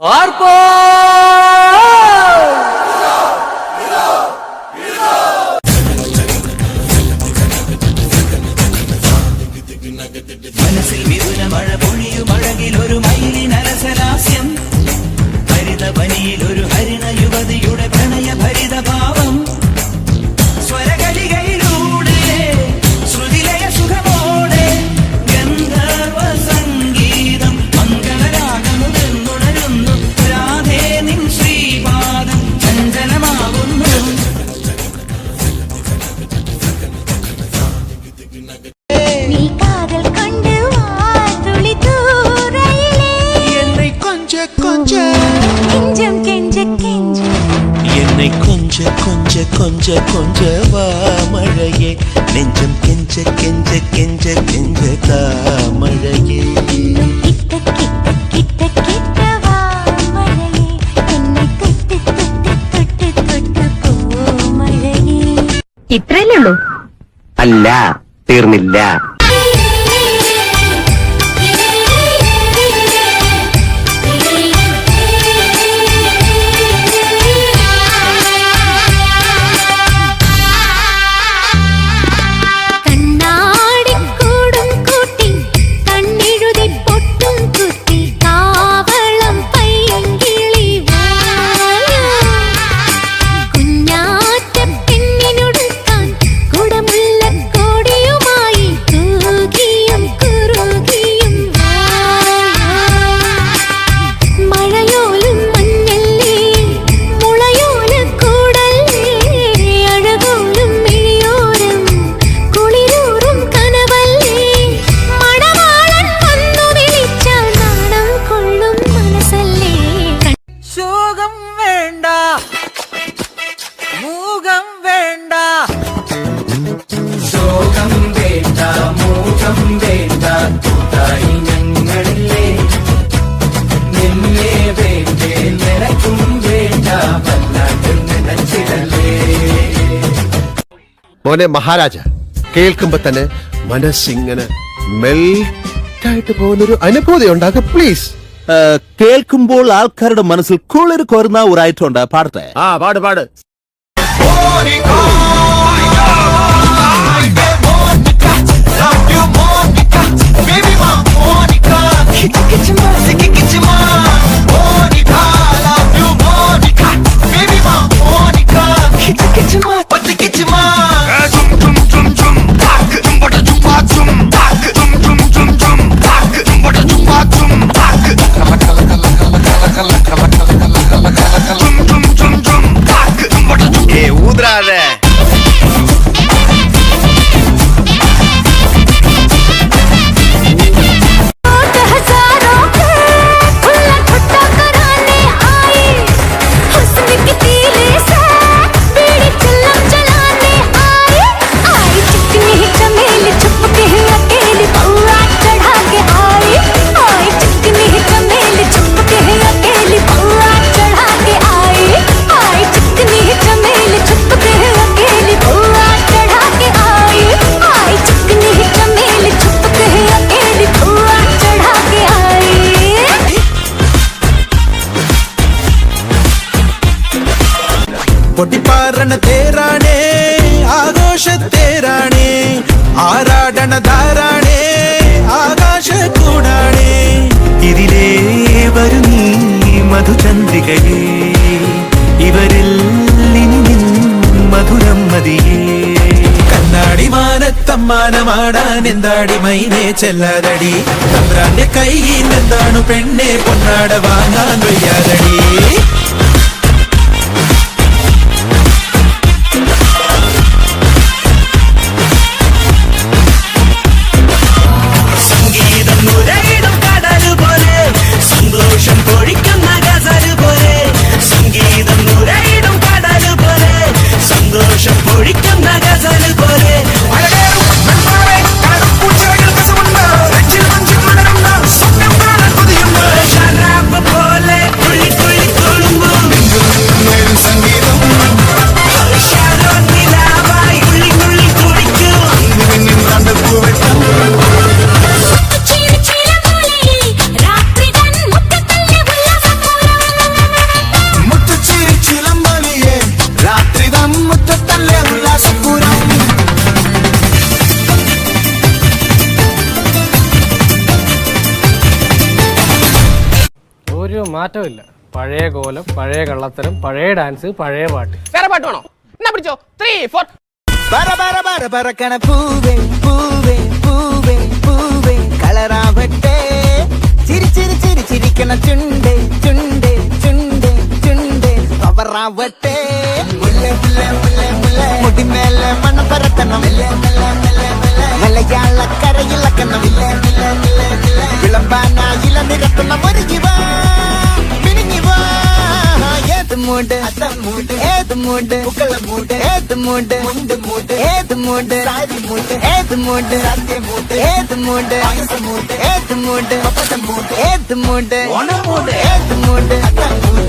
മനസ്സിൽ கொஞ்ச கொஞ்ச கொஞ்ச கொஞ்ச வா மழையே நெஞ்சம் கெஞ்ச கெஞ்ச கெஞ்ச கெஞ்ச தாமழையே இன்னும் கிட்ட கிட்ட கிட்ட கிட்ட வா மழையே என்னை தொட்டு தொட்டு தொட்டு தொட்டு போ மழையே ഇത്രയല്ലേ ഉള്ളൂ അല്ല തീർന്നില്ല മൂകം വേണ്ട. ശോകം വേണ്ട മൂകം വേണ്ട കൂട്ടായി ഞങ്ങളില്ലേ. നിന്നെ വേണ്ടേ നിനക്കും വേണ്ട വല്ലാണ്ട് നിനച്ചിടല്ലേ മോനെ മഹാരാജ കേൾക്കുമ്പോ തന്നെ മനസ്സിങ്ങനെ മെൽറ്റായിട്ട് പോകുന്നൊരു അനുഭൂതി ഉണ്ടാകും പ്ലീസ് കേൾക്കുമ്പോൾ ആൾക്കാരുടെ മനസ്സിൽ കുളിർ കോരുന്ന ഒരു ആയിട്ടുണ്ട് പാടത്തെ പാടട്ടെ. ആ പാട് പാട്. కల కల కల പൊട്ടിപ്പാറണ തേരാണേ ആഘോഷത്തേരാണേ ആരാടണ ധാരാണേ ആകാശ കൂടാണേ. ഇതിലേ വരുന്നീ മധുചന്ദ്രികയേ ഇവരിൽ മധുരം മതിയേ. കണ്ണാടി മാനത്തമ്മാനമാടാൻ എന്താടി മൈനെ ചെല്ലാതടി? തമ്പ്രാന്റെ കയ്യിൽ എന്താണ് പെണ്ണെ പൊന്നാട വാങ്ങാൻ വയ്യാതടി? ഒരു മാറ്റമില്ല പഴയ കോലം പഴയ കള്ളത്തരം പഴയ ഡാൻസ് പഴയ പാട്ട്. വേറെ പാട്ട് വേണോ? എന്നാ പിടിച്ചോ. ത്രീ ഫോർ ബറ ബറ ബറ ബറക്കണ പൂവേ പൂവേ പൂവേ പൂവേ കളറാവട്ടെ. ചിരി ചിരി ചിരി ചിരിക്കണ ചുണ്ടേ ചുണ്ടേ ചുണ്ടേ ചുണ്ടേ പവറാവട്ടെ മുല്ലേ മുല്ലേ മുല്ലേ മുല്ലേ. മുടിമേലെ മണം പരത്തണം. மூண்டு புக்கல மூண்டு ஏத்து மூண்டு முண்டு மூண்டு ஏத்து மூண்டு சாதி மூண்டு ஏத்து மூண்டு சத்திய மூண்டு ஏத்து மூண்டு அகச மூண்டு ஏத்து மூண்டு பப்பச மூண்டு ஏத்து மூண்டு ஒன மூண்டு ஏத்து மூண்டு அக்கா மூண்டு